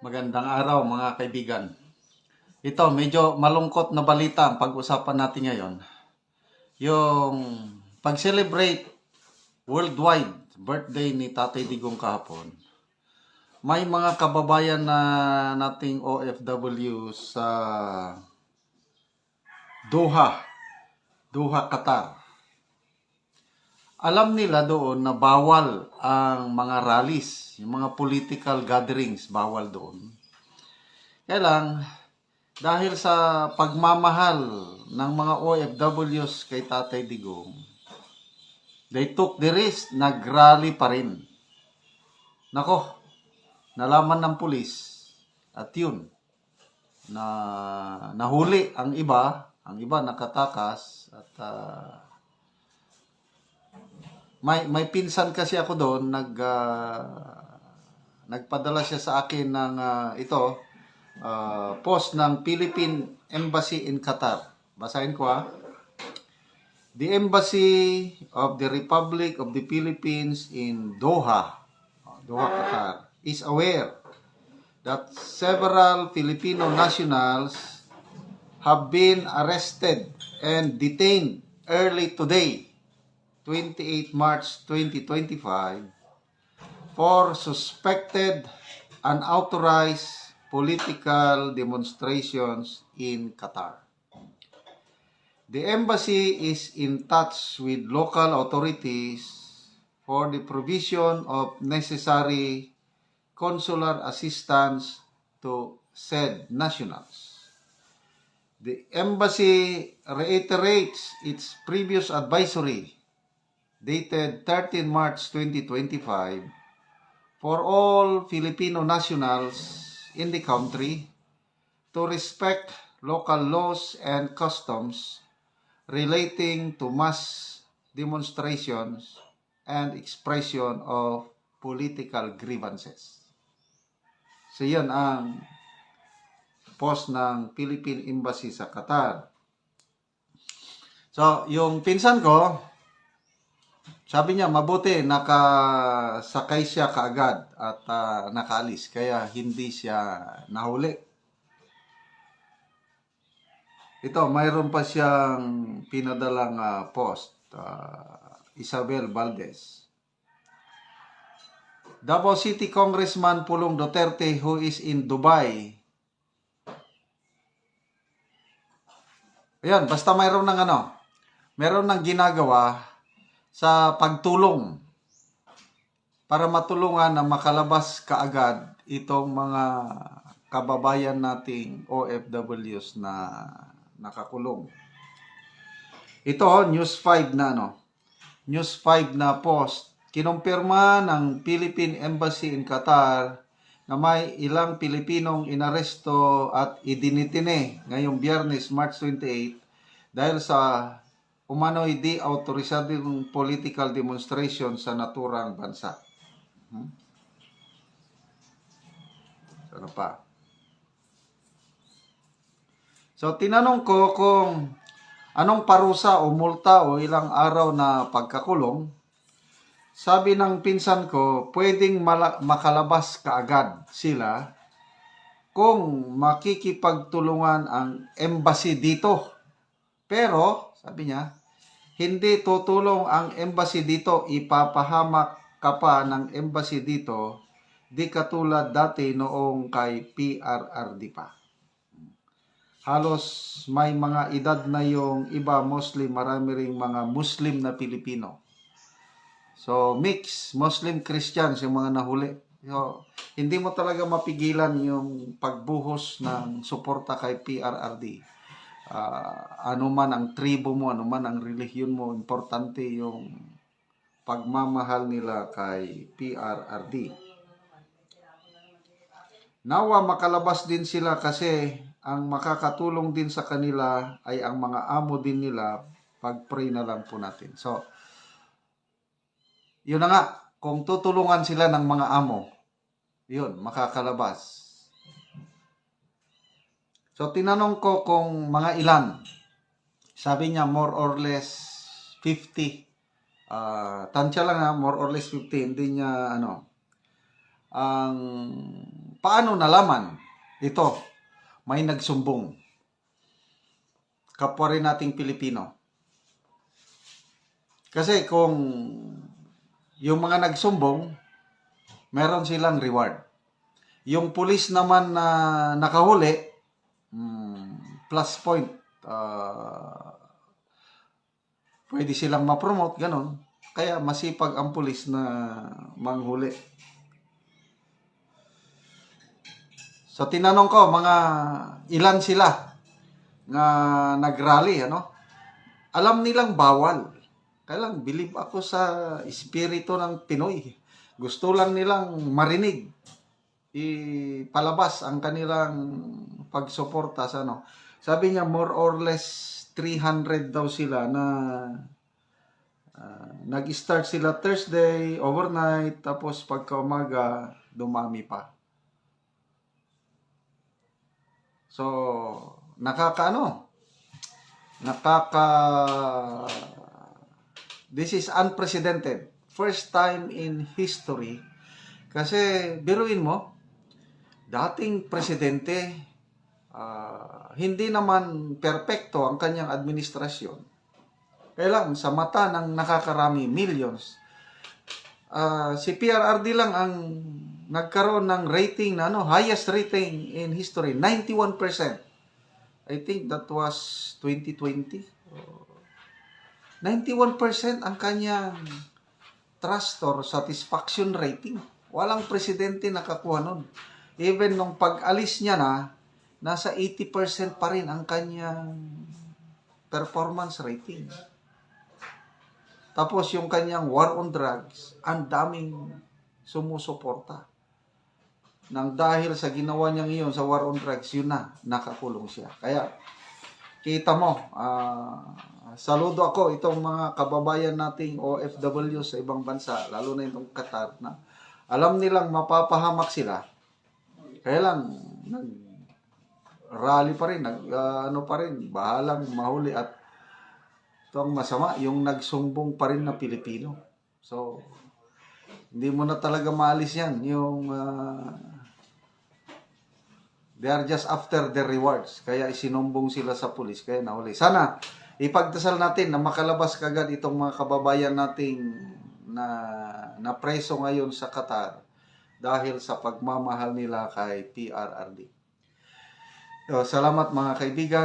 Magandang araw mga kaibigan. Ito, medyo malungkot na balita ang pag-usapan natin ngayon. Yung pag-celebrate worldwide birthday ni Tatay Digong kahapon. May mga kababayan na nating OFW sa Doha, Doha, Qatar. Alam nila doon na bawal ang mga rallies, yung mga political gatherings, bawal doon. Kaya lang, dahil sa pagmamahal ng mga OFWs kay Tatay Digong, they took the risk, nag-rally pa rin. Nako, nalaman ng pulis, at yun, na nahuli ang iba, ang iba nakatakas, at ah, may may pinsan kasi ako doon nag ah, nagpadala siya sa akin ng ah, ito ah, post ng Philippine Embassy in Qatar. Basahin ko ah. The Embassy of the Republic of the Philippines in Doha, ah, Doha, Qatar, is aware that several Filipino nationals have been arrested and detained early today 28 March 2025 for suspected unauthorized political demonstrations in Qatar. The embassy is in touch with local authorities for the provision of necessary consular assistance to said nationals. The embassy reiterates its previous advisory dated 13 March 2025 for all Filipino nationals in the country to respect local laws and customs relating to mass demonstrations and expression of political grievances. So yan ang post ng Philippine Embassy sa Qatar. So, yung pinsan ko, sabi niya, mabuti, nakasakay siya kaagad at ah, nakaalis. Kaya hindi siya nahuli. Ito, mayroon pa siyang pinadalang ah, post. ah, Isabel Valdez. Davao City Congressman Pulong Duterte who is in Dubai. Ayan, basta mayroon ng ano, mayroon ng ginagawa sa pagtulong para matulungan na makalabas kaagad itong mga kababayan nating OFWs na nakakulong. Ito, News 5 na no. News 5 na post. Kinumpirma ng Philippine Embassy in Qatar na may ilang Pilipinong inaresto at idinitine ngayong biyernes, March 28 dahil sa umano'y di autorisadong political demonstration sa naturang bansa. Hmm? Ano pa? So, tinanong ko kung anong parusa o multa o ilang araw na pagkakulong. Sabi ng pinsan ko, pwedeng makalabas kaagad sila kung makikipagtulungan ang embassy dito. Pero, sabi niya, hindi tutulong ang embassy dito, ipapahamak ka pa ng embassy dito, di katulad dati noong kay PRRD pa. Halos may mga edad na yung iba Muslim, marami ring mga Muslim na Pilipino. So, mix, Muslim Christians yung mga nahuli. So, hindi mo talaga mapigilan yung pagbuhos ng suporta kay PRRD. Ah, ano ang tribo mo, ano man ang relihiyon mo, importante yung pagmamahal nila kay PRRD. Nawa makalabas din sila kasi ang makakatulong din sa kanila ay ang mga amo din nila pag-pray na lang po natin. So, yun na nga, kung tutulungan sila ng mga amo, yun, makakalabas. So, tinanong ko kung mga ilan. Sabi niya, more or less 50. Ah, tansya lang ha, more or less 50. Hindi niya, ano, ang paano nalaman ito may nagsumbong kapwa rin nating Pilipino. Kasi kung yung mga nagsumbong, meron silang reward. Yung pulis naman na nakahuli, mm, plus point. ah, pwede silang ma-promote, ganun. Kaya masipag ang pulis na manghuli. So tinanong ko mga ilan sila nga nagrally ano? Alam nilang bawal. Kaya lang believe ako sa espiritu ng Pinoy. Gusto lang nilang marinig ipalabas ang kanilang pagsuporta sa ano. Sabi niya more or less 300 daw sila na ah, nag-start sila Thursday, overnight, tapos pagka umaga, dumami pa. So, nakakaano? Nakaka This is unprecedented. First time in history. Kasi biruin mo, dating presidente ah, hindi naman perpekto ang kanyang administrasyon. Kaya lang sa mata ng nakakarami millions. ah, si PRRD lang ang nagkaroon ng rating na ano, highest rating in history, 91%. I think that was 2020. 91% ang kanyang trust or satisfaction rating. Walang presidente nakakuha nun. Even nung pag-alis niya na, nasa 80% pa rin ang kanyang performance rating. Tapos yung kanyang war on drugs, ang daming sumusuporta. Nang dahil sa ginawa niya ngayon sa war on drugs, yun na, nakakulong siya. Kaya, kita mo, ah, saludo ako itong mga kababayan nating OFW sa ibang bansa, lalo na itong Qatar, na alam nilang mapapahamak sila. Kaya lang, nag rally pa rin, nag, ah, ano pa rin, bahalang mahuli at ito ang masama, yung nagsumbong pa rin na Pilipino. So, hindi mo na talaga maalis yan. Yung, ah, they are just after the rewards. Kaya isinumbong sila sa pulis, kaya nahuli. Sana, ipagdasal natin na makalabas kagad itong mga kababayan nating na, na preso ngayon sa Qatar dahil sa pagmamahal nila kay PRRD. So, salamat mga kaibigan.